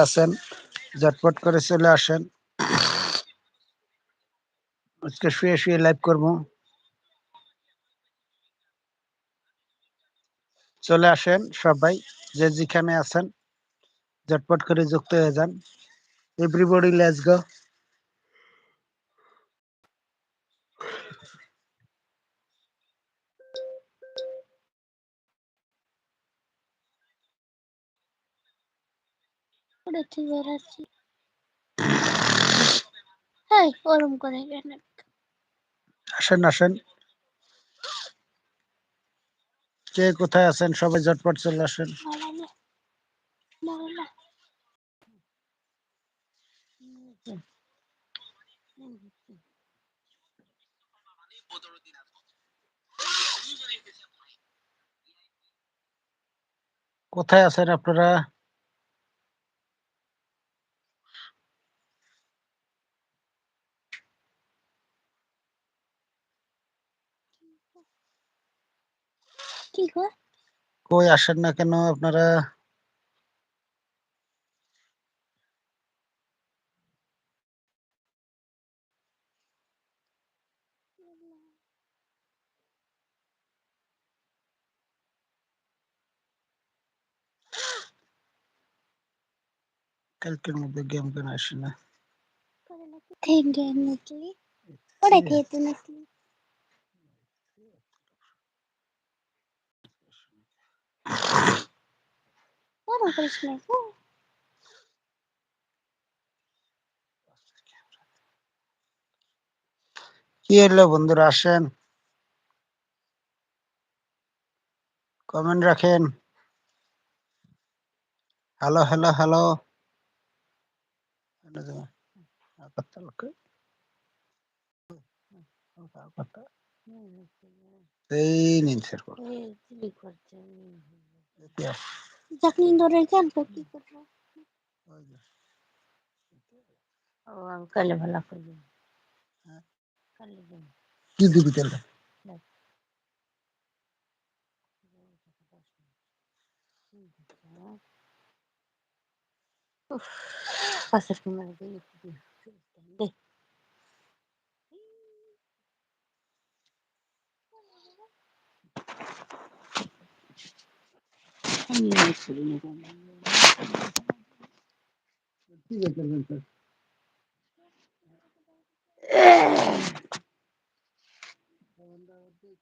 আছেন, ঝটপট করে চলে আসেন। আজকে শুয়ে শুয়ে লাইভ করব। চলে আসেন সবাই, যে যেখানে আছেন, ঝটপট করে যুক্ত হয়ে যান। এভরিবডি লেটস গো ওটা ঠিক বেড়াচ্ছি হ্যাঁ ওরম করে কেন? আসেন আসেন। কে কোথায় আছেন? সবাই ঝটপট চলে আসেন। কোথায় আছেন আপনারা? কি গো কই আসেন না কেন আপনারা? কালকের মধ্যে গেম কেন আসে না? থেকে নকলি ওটা থেকে নকলি না গো। কি হলো বন্ধুরা আসেন কমেন্ট রাখেন হ্যালো হ্যালো হ্যালো এই নিন স্যার চাকরি ধরে কেন কি করব? ও কালে ভালো করবি দিন কি দিবি তাহলে? পাশের ক্যামেরা দিয়ে দে আমি আর করি না কেন?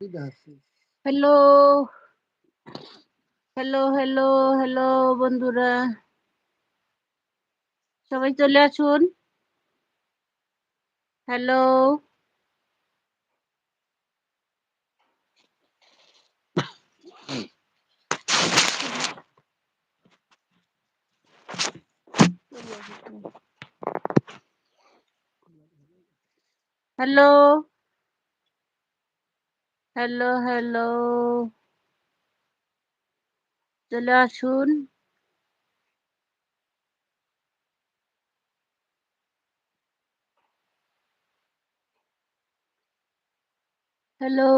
ঠিক আছে হ্যালো হ্যালো হ্যালো হ্যালো বন্ধুরা। সবাই চলে আসুন। হ্যালো হ্যালো হ্যালো হ্যালো চলে আসুন। Hello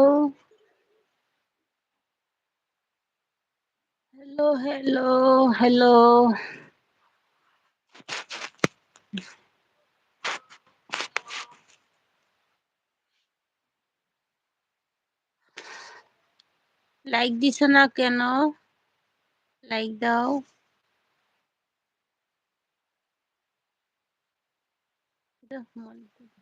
hello hello hello like দিছ না কেন লাইক দাও দাও, মন দিয়ে।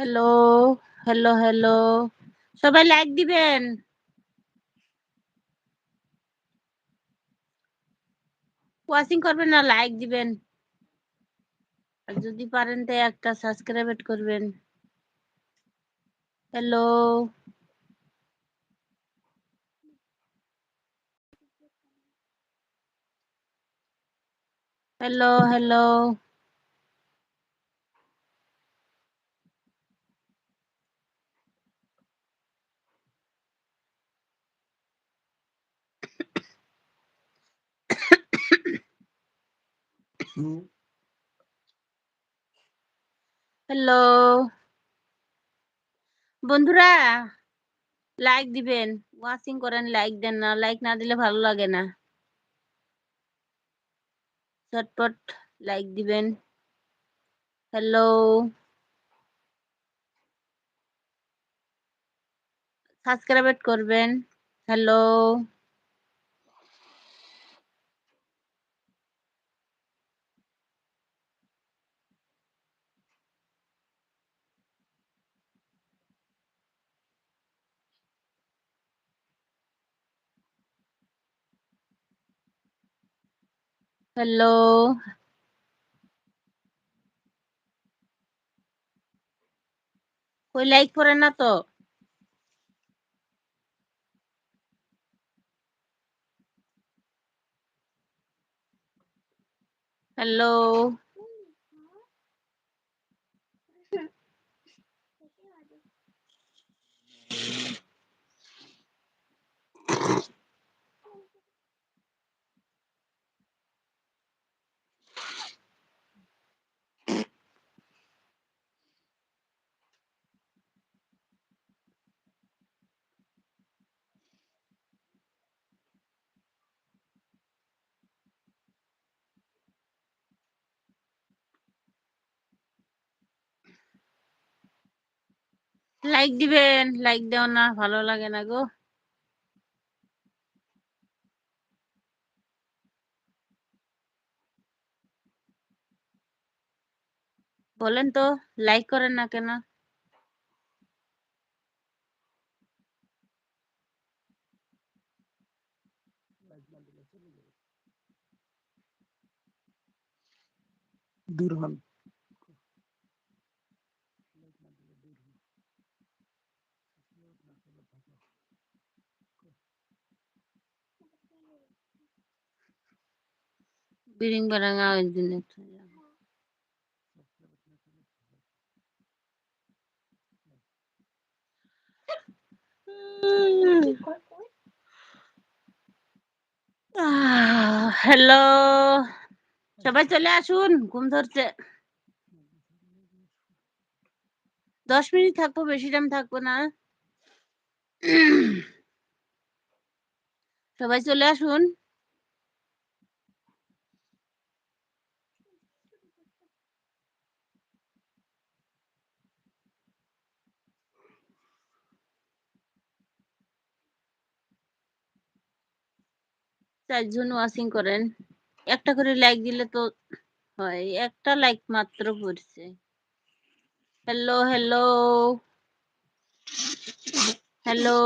হ্যালো হ্যালো হ্যালো সবাই লাইক দিবেন? ওয়াচিং করবেন না লাইক দিবেন? আর যদি পারেন তো একটা সাবস্ক্রাইব করবেন। হ্যালো হ্যালো হ্যালো হ্যালো বন্ধুরা লাইক দিবেন। ওয়াচিং করেন লাইক দেন না। লাইক না দিলে ভালো লাগে না। চটপট লাইক দিবেন। হ্যালো সাবস্ক্রাইব করবেন। হ্যালো হ্যালো কই লাইক করে না তো হ্যালো লাইক দিবেন লাইক দেও না, ভালো লাগে না গো। বলেন তো লাইক করেন না কেন? দূর হন। বিরিং বারাঙ্গা ওই দিনে হ্যালো সবাই চলে আসুন ঘুম ধরছে দশ মিনিট থাকব বেশি টাইম থাকব না সবাই চলে আসুন চারজন ওয়াচিং করেন। একটা করে লাইক দিলে তো হয়, একটা লাইক মাত্র পড়ছে। হ্যালো হ্যালো হ্যালো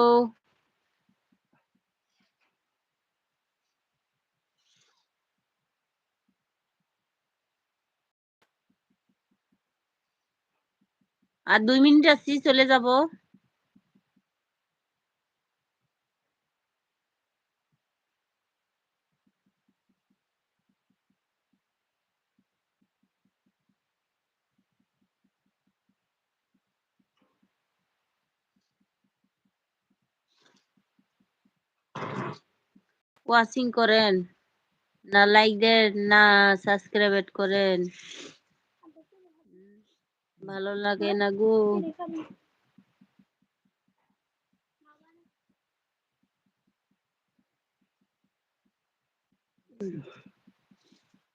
আর দুই মিনিট আসছি চলে যাব। ওয়াচিং করেন, না লাইক দেন, না সাবস্ক্রাইব করেন। ভালো লাগে না গো।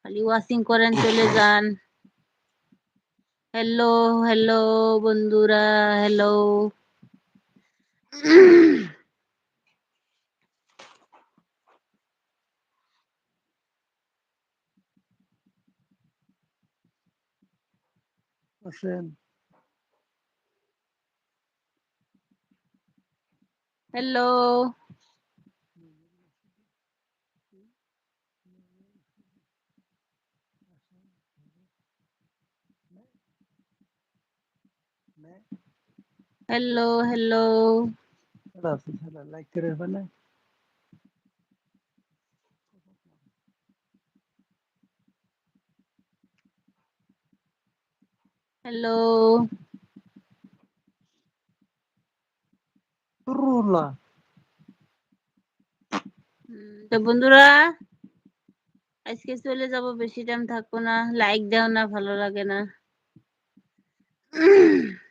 খালি ওয়াচিং করেন, চলে যান। হ্যালো হ্যালো বন্ধুরা hello Hashem. Hello. Hello, hello. Hello, hello. Like to hello. রুলা তো বন্ধুরা আজকে চলে যাব বেশি টাইম থাকব না। লাইক দাও না ভালো লাগে না।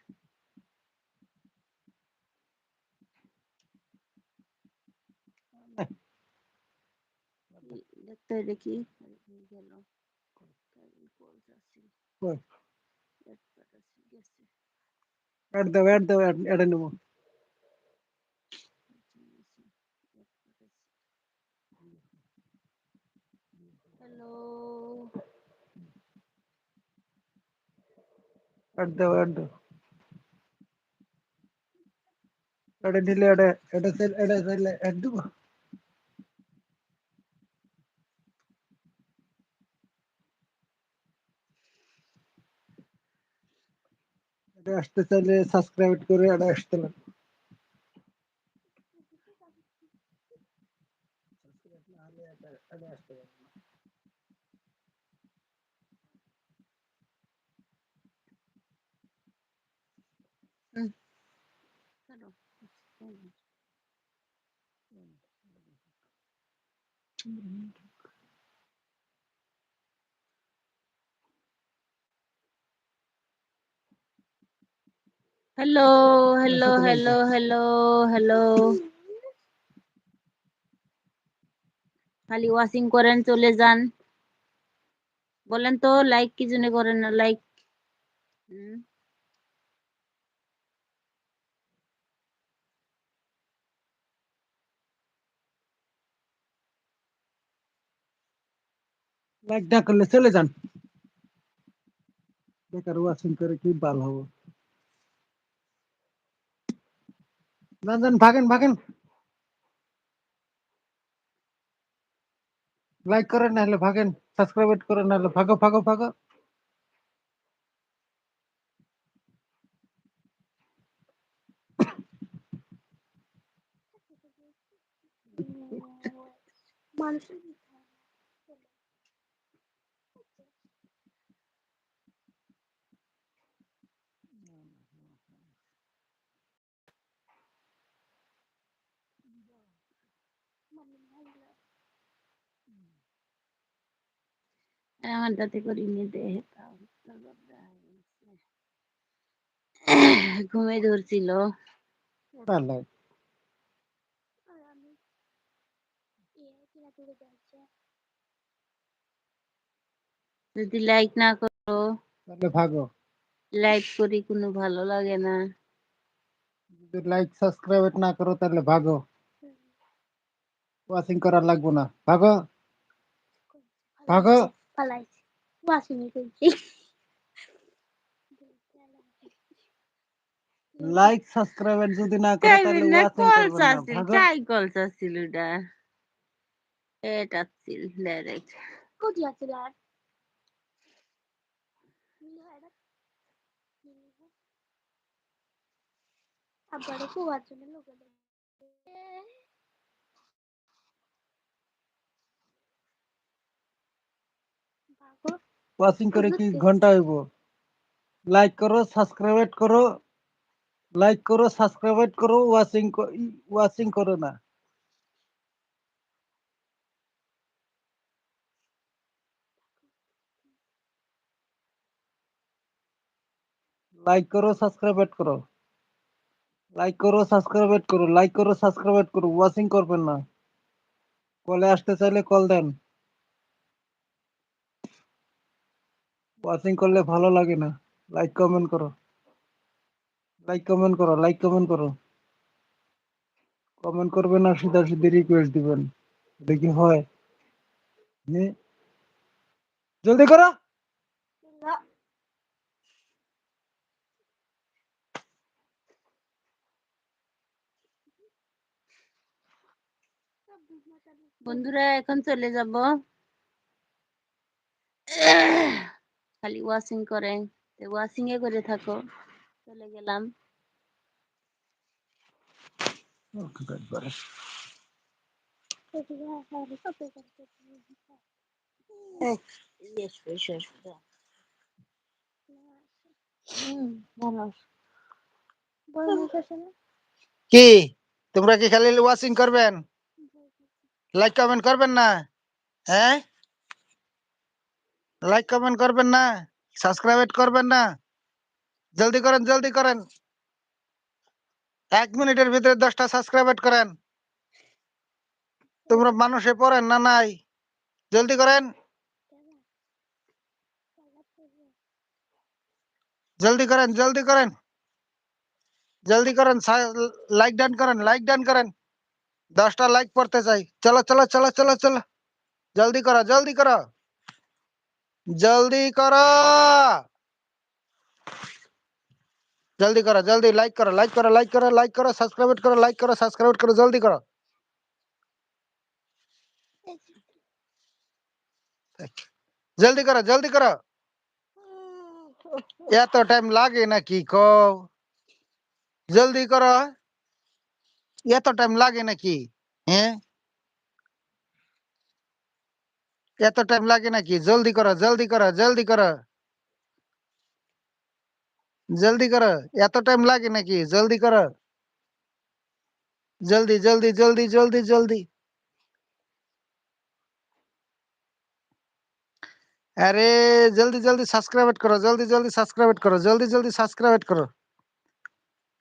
দেখতে দেখি। গেল At the where the at anymore. Hello. At the at the. At the at the at the at the at the. এটা আসতে চাইলে সাবস্ক্রাইব করে এটা আসতে লাগবে এটা আসতে লাগবে না। চলো hello hello hello hello hello খালি ওয়াশিং করেন চলে যান বলেন তো লাইক কি জন্য করেন না লাইক লাইক না করলে চলে যান বেকার ওয়াশিং করে কি ভালো হব না যান ভাগেন ভাগেন লাইক করেন না হলে ভাগেন সাবস্ক্রাইব করেন না হলে ভাগো ভাগো। ভাগো আমার দাঁতে করি দেহে ঘুমে ধরছিল যদি লাইক না করো তাহলে ভাগো লাইক করি কোনো ভালো লাগে না যদি লাইক সাবস্ক্রাইব না করো তাহলে ভাগো ওয়াশিং করার লাগবো না ভাগো ভাগো পালাইছে ওয়াশিং করছি লাইক সাবস্ক্রাইব যদি না করো তাহলে না ওয়াশিং কল করবেন না চাচ্ছিল ভাগো কাই কল চাচ্ছিল এটা এটা ছিল ডাইরেক্ট কোথায় আছে আর আবার কুয়ার জন্য লোক ওয়াশিং করে কি ঘণ্টা হইব? লাইক করো সাবস্ক্রাইব করো লাইক করো সাবস্ক্রাইব করো ওয়াশিং ওয়াশিং করো না। লাইক করো সাবস্ক্রাইব করো। লাইক করো সাবস্ক্রাইব করো। লাইক করো সাবস্ক্রাইব করো। ওয়াশিং করবেন না। কলে আসতে চাইলে কল দেন। ওয়াশিং করলে ভালো লাগে না। লাইক কমেন্ট করো। লাইক কমেন্ট করো। লাইক কমেন্ট করো। কমেন্ট করবেন আর সিধা সিধি রিকোয়েস্ট দিবেন। দেখি হয়? হ্যাঁ জলদি করো। বন্ধুরা এখন চলে যাব। খালি ওয়াশিং করে ওয়াশিং এ করে থাকো চলে গেলাম কি তোমরা কি খালি ওয়াশিং করবেন লাইক কমেন্ট করবেন না হ্যাঁ লাইক কমেন্ট করবেন না সাবস্ক্রাইব করবেন না। জলদি করেন জলদি করেন। এক মিনিটের ভিতরে দশটা সাবস্ক্রাইব করেন। তোমরা মানুষে পড়েন না নাই? জলদি করেন। জলদি করেন জলদি করেন। জলদি করেন লাইক ডান করেন লাইক ডান করেন। দশটা লাইক পড়তে চাই। চলো চলো চলো চলো চলো। জলদি করো জলদি করো। जल्दी करो। जल्दी करो, जल्दी लाइक करो लाइक करो लाइक करो लाइक करो सब्सक्राइब करो लाइक करो सब्सक्राइब करो, जल्दी करो। जल्दी करो जल्दी करो। या तो टाइम लागे ना की को। जल्दी करो। या तो टाइम लागे ना की, हैं? এত টাইম লাগে নাকি? জলদি করো জলদি করো জলদি করো। জলদি করো, এত টাইম লাগে নাকি? জলদি করো। জলদি জলদি জলদি জলদি জলদি। আরে, জলদি জলদি সাবস্ক্রাইব করো, জলদি জলদি সাবস্ক্রাইব করো, জলদি জলদি সাবস্ক্রাইব করো।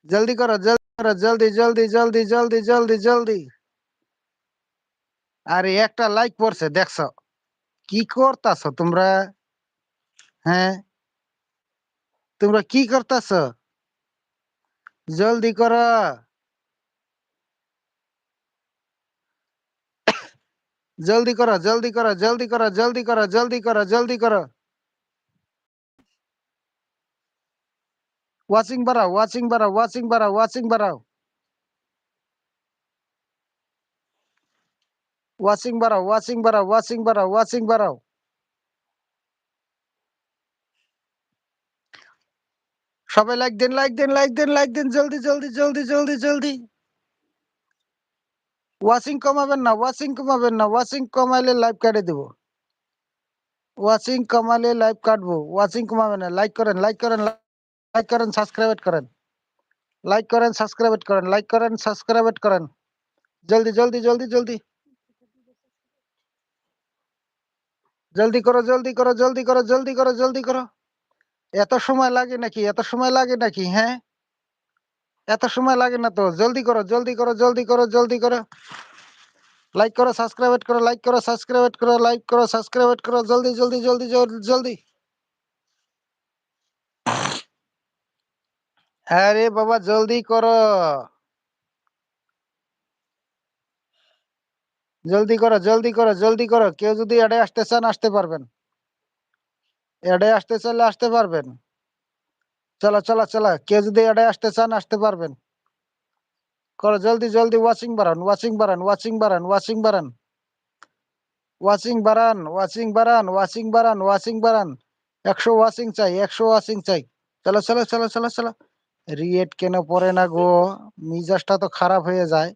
জলদি করো জলদি করো, জলদি জলদি জলদি জলদি জলদি জলদি। আরে, একটা লাইক পড়ছে, দেখছ? কি করতাছো তোমরা হ্যাঁ তোমরা কি করতাছো জলদি করো জলদি করো জলদি করো জলদি করো জলদি করো জলদি করো জলদি করো ওয়াচিং বাড়াও ওয়াচিং বাড়াও ওয়াচিং বাড়াও ওয়াচিং বাড়াও ওয়াচিং বাড়াও ওয়াচিং বাড়াও ওয়াচিং বাড়াও ওয়াচিং বাড়াও সবাই লাইক দেন লাইক দেন লাইক দেন লাইক দেন জলদি জলদি জলদি জলদি জলদি ওয়াচিং কমাবেন না ওয়াচিং কমাবেন না ওয়াচিং কমাইলে লাইভ কাটে দেব ওয়াচিং কমালে লাইভ কাটবো ওয়াচিং কমাবেন না লাইক করেন লাইক করেন লাইক করেন সাবস্ক্রাইব করেন লাইক করেন সাবস্ক্রাইব করেন লাইক করেন সাবস্ক্রাইব করেন জলদি জলদি জলদি জলদি জলদি করো জলদি করো জলদি করো জলদি করো জলদি করো। এত সময় লাগে নাকি? এত সময় লাগে নাকি? হ্যাঁ? এত সময় লাগে না তো? জলদি করো জলদি করো জলদি করো জলদি করো। লাইক করো সাবস্ক্রাইব করো লাইক করো সাবস্ক্রাইব করো লাইক করো সাবস্ক্রাইব করো। জলদি জলদি জলদি জলদি। আরে বাবা, জলদি করো। জলদি করো জলদি করো জলদি করো। কেউ যদি এডে আসতে চান, আসতে পারবেন। এডে আসতে চাইলে আসতে পারবেন। চলো চলো চলো। কেউ যদি এডে আসতে চান, আসতে পারবেন। করো, জলদি জলদি ওয়াচিং বাড়ান ওয়াচিং বাড়ান ওয়াচিং বাড়ান ওয়াচিং বাড়ান। ওয়াচিং বাড়ান ওয়াচিং বাড়ান ওয়াচিং বাড়ান ওয়াচিং বাড়ান। একশো ওয়াচিং চাই, একশো ওয়াচিং চাই। চলো চলো চলো চলো চলো। রিয়েট কেন পড়ে না গো? মিজাজটা তো খারাপ হয়ে যায়।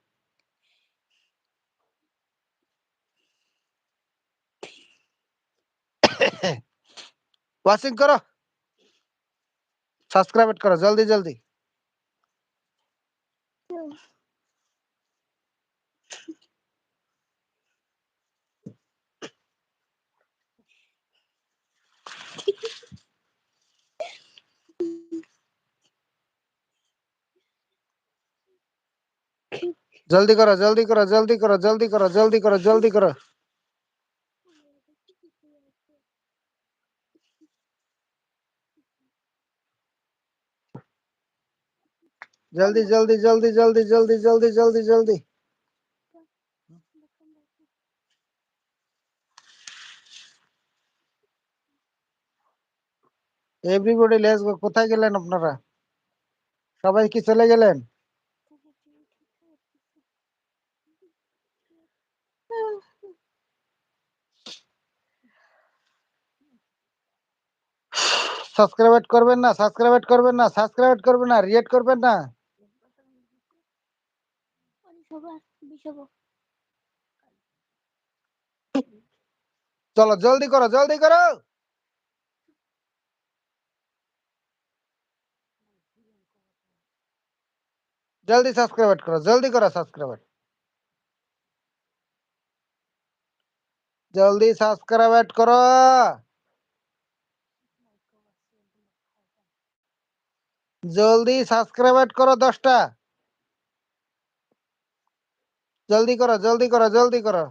वॉशिंग करो। सब्सक्राइब करो, जल्दी जल्दी। जल्दी करो जल्दी करो जल्दी करो जल्दी करो जल्दी करो जल्दी करो। জলদি জলদি জলদি জলদি জলদি জলদি জলদি জলদি এভরিবডি লেটস গো কোথায় গেলেন আপনারা? সবাই কি চলে গেলেন? সাবস্ক্রাইব করবেন না সাবস্ক্রাইব করবেন না সাবস্ক্রাইব করবেন না রিয়েট করবেন না। যাব চলো, জলদি করো জলদি করো। জলদি সাবস্ক্রাইব করো, জলদি করো সাবস্ক্রাইব জলদি সাবস্ক্রাইব করো। জলদি সাবস্ক্রাইব করো দশটা। জলদি করো জলদি করো জলদি করো।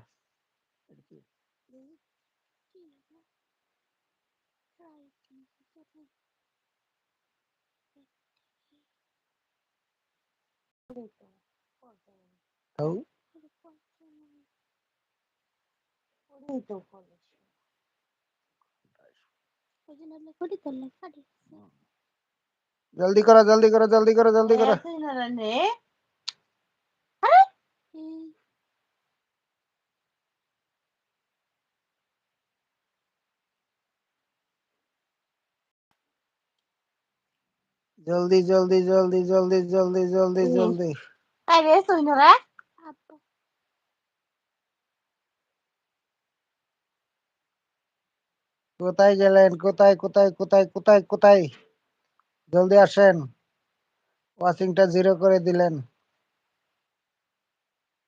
জলদি করো জলদি করো জলদি করো জলদি করো। জলদি জলদি জলদি জলদি জলদি জলদি। জলদি। আরে সৈন্যরা কোথায় গেলেন? কোথায় কোথায় কোথায় কোথায় কোথায়? জলদি আসেন। ওয়াচিংটা জিরো করে দিলেন।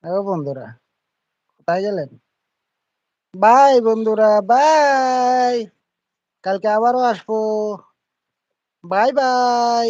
ও বন্ধুরা কোথায় গেলেন? বাই বন্ধুরা বাই। কালকে আবারও আসব। Bye bye